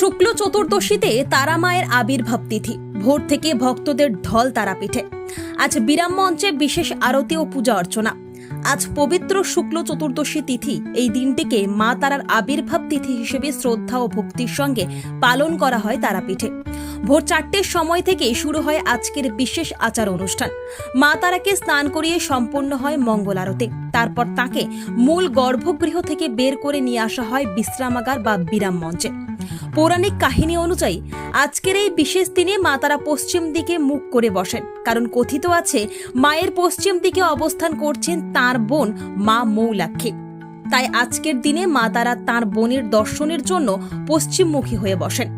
শুক্ল চতুর্দশীতে তারা মায়ের আবির্ভাব তিথি। ভোর থেকে ভক্তদের ঢল তারাপীঠে। আজ বিরাম মঞ্চে বিশেষ আরতি ও পূজা অর্চনা। আজ পবিত্র শুক্ল চতুর্দশী তিথি। এই দিনটিকে মা তারার আবির্ভাব তিথি হিসেবে শ্রদ্ধা ও ভক্তির সঙ্গে পালন করা হয় তারাপীঠে। ভোর চারটের সময় থেকে শুরু হয় আজকের বিশেষ আচার অনুষ্ঠান। মা তারাকে স্নান করিয়ে সম্পন্ন হয় মঙ্গল আরতি। তারপর তাকে মূল গর্ভগৃহ থেকে বের করে নিয়ে আসা হয় বিশ্রামাগার বা বিরাম মঞ্চে। পৌরাণিক কাহিনী অনুযায়ী আজকের এই বিশেষ দিনে মা তারা পশ্চিম দিকে মুখ করে বসেন। কারণ কথিত আছে, মায়ের পশ্চিম দিকে অবস্থান করছেন তার বোন মা মৌলাক্ষী। তাই আজকের দিনে মা তারা তাঁর বোনের দর্শনের জন্য পশ্চিমমুখী হয়ে বসেন।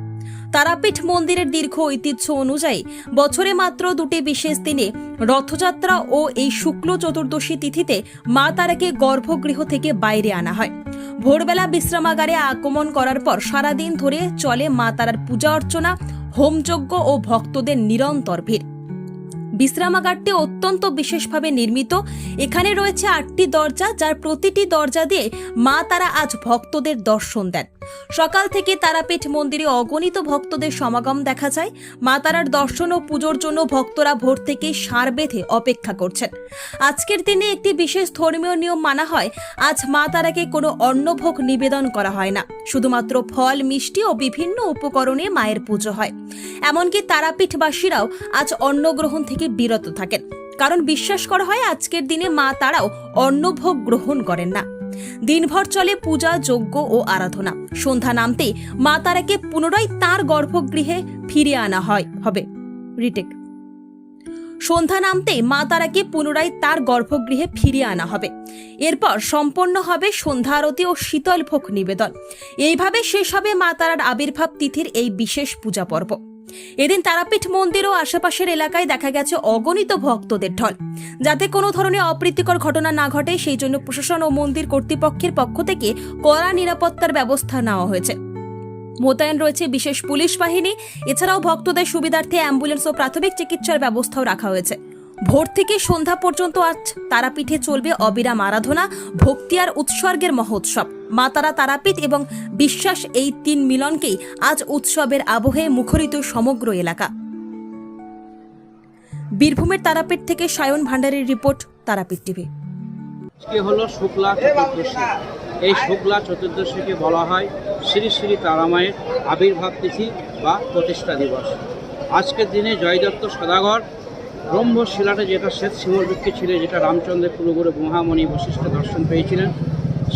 তারাপীঠ মন্দিরের দীর্ঘ ঐতিহ্য অনুযায়ী বছরে মাত্র দুটি বিশেষ দিনে রথযাত্রা ও এই শুক্ল চতুর্দশী তিথিতে মা তারাকে গর্ভগৃহ থেকে বাইরে আনা হয়। ভোরবেলা বিশ্রামাগারে আক্রমণ করার পর সারাদিন ধরে চলে মা তারার পূজা অর্চনা, হোমযজ্ঞ ও ভক্তদের নিরন্তর ভিড়। বিশ্রামাগারটি অত্যন্ত বিশেষভাবে নির্মিত। এখানে রয়েছে আটটি দরজা, যার প্রতিটি দরজা দিয়ে মা তারা আজ ভক্তদের দর্শন দেন। সকাল থেকে তারাপীঠ মন্দিরে অগণিত ভক্তদের সমাগম দেখা যায়। মা তারার দর্শন ও পুজোর জন্য ভক্তরা ভোর থেকে সার বেঁধে অপেক্ষা করছেন। আজকের দিনে একটি বিশেষ ধর্মীয় নিয়ম মানা হয়, আজ মা তারাকে কোনো অন্নভোগ নিবেদন করা হয় না। শুধুমাত্র ফল, মিষ্টি ও বিভিন্ন উপকরণে মায়ের পুজো হয়। এমনকি তারাপীঠবাসীরাও আজ অন্নগ্রহণ থেকে বিরত থাকেন। কারণ বিশ্বাস করা হয়, আজকের দিনে মা তারাও অন্নভোগ গ্রহণ করেন না। দিনভর চলে পূজা, যজ্ঞ ও আরাধনা। সন্ধ্যা নামতেই মা তারাকে পুনরায় তার গর্ভগৃহে ফিরিয়ে আনা হয়, হবে। রিটেক। সন্ধ্যা নামতে মা তারাকে পুনরায় তার গর্ভগৃহে ফিরিয়ে আনা হবে। এরপর সম্পন্ন হবে সন্ধ্যা আরতি ও শীতল ভোগ নিবেদন। এইভাবে শেষ হবে মা তারার আবির্ভাব তিথির এই বিশেষ পূজা পর্ব। এদিন তারাপীঠ মন্দির ও আশেপাশের এলাকায় দেখা গেছে অগণিত ভক্তদের ঢল। যাতে কোনো ধরনের অপ্রীতিকর ঘটনা না ঘটে, সেই জন্য প্রশাসন ও মন্দির কর্তৃপক্ষের পক্ষ থেকে কড়া নিরাপত্তার ব্যবস্থা নেওয়া হয়েছে। মোতায়েন রয়েছে বিশেষ পুলিশ বাহিনী। এছাড়াও ভক্তদের সুবিধার্থে অ্যাম্বুলেন্স ও প্রাথমিক চিকিৎসার ব্যবস্থাও রাখা হয়েছে। ভোর থেকে সন্ধ্যা পর্যন্ত আজ তারাপীঠে চলবে অবিরাম আরাধনা, ভক্তি আর উৎসর্গের মহোৎসব। মা তারা তারাপীঠ এবং বিশ্বাস এই তিন মিলনকেই আজ উৎসবের আবহে মুখরিত সমগ্র এলাকা। বীরভূমের তারাপীঠ থেকে সায়ন ভান্ডারের রিপোর্ট, তারাপীঠ টিভি। হলো শুক্লা চতুর্দশী। এই শুক্লা চতুর্দশীকে বলা হয় শ্রী শ্রী তারামায়ের আবির্ভাব তিথি বা প্রতিষ্ঠা দিবস। আজকের দিনে জয়দত্ত সদাগর ব্রহ্মশিলাটা যেটা শ্বেত শিমলযুক্তি ছিল, যেটা রামচন্দ্রের কুলগুরু মহামণি বশিষ্ঠ দর্শন পেয়েছিলেন,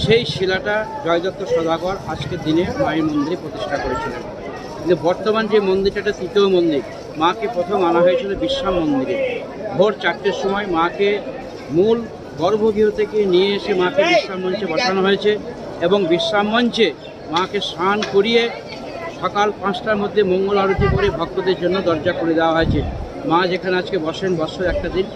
সেই শিলাটা জয়দত্ত সদাগর আজকের দিনে মায়ের মন্দিরে প্রতিষ্ঠা করেছিলেন। কিন্তু বর্তমান যে মন্দিরটা, এটা তৃতীয় মন্দির, মাকে প্রথম আনা হয়েছিল বিশ্রাম মন্দিরে। ভোর চারটের সময় মাকে মূল গর্ভগৃহ থেকে নিয়ে এসে মাকে বিশ্রাম মঞ্চে বসানো হয়েছে এবং বিশ্রাম মঞ্চে মাকে স্নান করিয়ে সকাল পাঁচটার মধ্যে মঙ্গল আরতি করে ভক্তদের জন্য দরজা খুলে দেওয়া হয়েছে। মা যেখানে আজকে বসেন বছর একটা দিন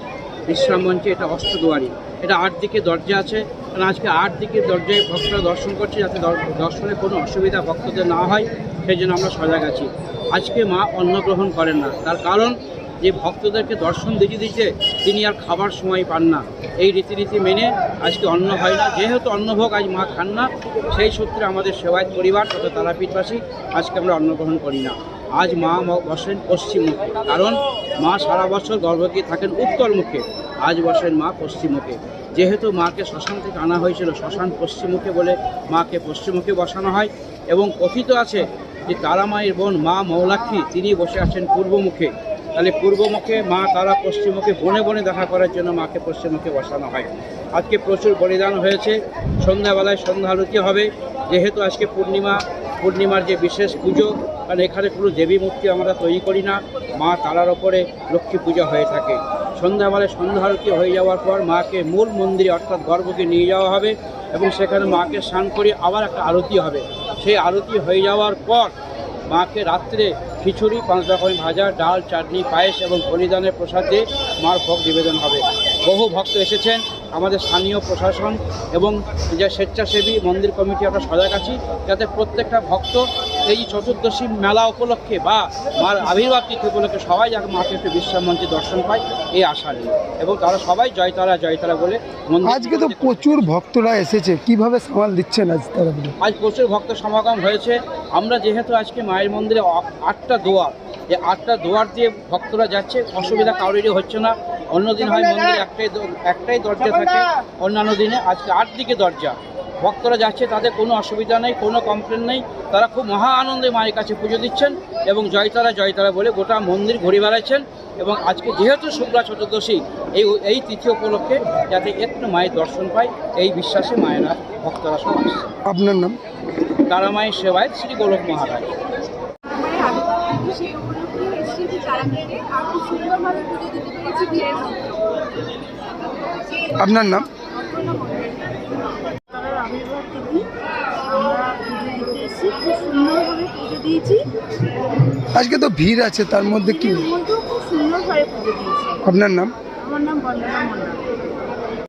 বিশ্রাম মঞ্চে, এটা অষ্টদুয়ারি এটা আট দিকে দরজা আছে। কারণ আজকে আট দিকে দরজায় ভক্তরা দর্শন করছে যাতে দর- দর্শনে কোনো অসুবিধা ভক্তদের না হয়, সেই জন্য আমরা সজাগ আছি। আজকে মা অন্ন গ্রহণ করেন না। তার কারণ, যে ভক্তদেরকে দর্শন দিতে দিতে তিনি আর খাবার সময় পান না। এই রীতিনীতি মেনে আজকে অন্ন হয় না। যেহেতু অন্নভোগ আজ মা খান না, সেই সূত্রে আমাদের সেবায়ত পরিবার তথা তারাপীঠবাসী আজকে আমরা অন্নগ্রহণ করি না। আজ মা বসেন পশ্চিম মুখে কারণ মা সারা বছর গর্ভবতী থাকেন উত্তর মুখে আজ বসেন মা পশ্চিম মুখে যেহেতু মাকে শ্মশান থেকে আনা হয়েছিল, শ্মশান পশ্চিমমুখে বলে মাকে পশ্চিমমুখে বসানো হয় এবং কথিত আছে যে তারা মায়ের বোন মা মৌলাক্ষী, তিনি বসে আছেন পূর্বমুখে। তাহলে পূর্বমুখে মা তারা পশ্চিমমুখে বনে বনে দেখা করার জন্য মাকে পশ্চিমমুখে বসানো হয়। আজকে প্রচুর বলিদান হয়েছে। সন্ধ্যাবেলায় সন্ধ্যা আরতি হবে। যেহেতু আজকে পূর্ণিমা পূর্ণিমার যে বিশেষ পুজো, কারণ এখানে কোনো দেবী মূর্তি আমরা তৈরি করি না, মা তারার ওপরে লক্ষ্মী পূজা হয়ে থাকে। সন্ধ্যাবেলায় সন্ধ্যা আরতি হয়ে যাওয়ার পর মাকে মূল মন্দিরে অর্থাৎ গর্ভকে নিয়ে যাওয়া হবে এবং সেখানে মাকে স্নান করে আবার একটা আরতি হবে। সেই আরতি হয়ে যাওয়ার পর মাকে রাত্রে খিচুড়ি, পাঁচ রকমের ভাজা, ডাল, চাটনি, পায়েস এবং বলিদানের প্রসাদ দিয়ে মার ভোগ নিবেদন হবে। বহু ভক্ত এসেছেন আমাদের স্থানীয় প্রশাসন এবং যে স্বেচ্ছাসেবী মন্দির কমিটি আমরা সজাগ আছি যাতে প্রত্যেকটা ভক্ত এই চতুর্দশী মেলা উপলক্ষে বা মার আবির্ভাব তিথি উপলক্ষে সবাই যাতে মাকে একটু বিশ্রাম মঞ্চে দর্শন পায় এই আশা নিয়ে। এবং তারা সবাই জয়তারা জয়তারা বলে আজকে তো প্রচুর ভক্তরা এসেছে কীভাবে সামাল দিচ্ছেন আজ তারা? আজ প্রচুর ভক্ত সমাগম হয়েছে। আমরা যেহেতু আজকে মায়ের মন্দিরে আটটা দোয়ার এই আটটা দোয়ার দিয়ে ভক্তরা যাচ্ছে অসুবিধা কারোরই হচ্ছে না। অন্যদিন হয় মন্দিরে একটাই একটাই দরজা থাকে। অন্যান্য দিনে আজকে আট দিকে দরজা। ভক্তরা যাচ্ছে তাদের কোনো অসুবিধা নেই কোনো কমপ্লেন নেই। তারা খুব মহা আনন্দে মায়ের কাছে পুজো দিচ্ছেন এবং জয়তারা জয়তারা বলে গোটা মন্দির ঘুরে বেড়াচ্ছেন এবং আজকে যেহেতু শুক্লা চতুর্দশী এই এই তিথি উপলক্ষে যাতে একটু মায়ের দর্শন পায় এই বিশ্বাসে মায়েরা ভক্তরা সব আসছে। আপনার নাম? তারা মায়ের সেবায় শ্রী গোলক মহারাজ। আর খুব সুন্দরভাবে পুজো দিতে পেরেছি ভিড়ের আপনার নাম? আজকে তো ভিড় আছে তার মধ্যে কি? আপনার নাম? আমার নাম বন্দনা মন্ডল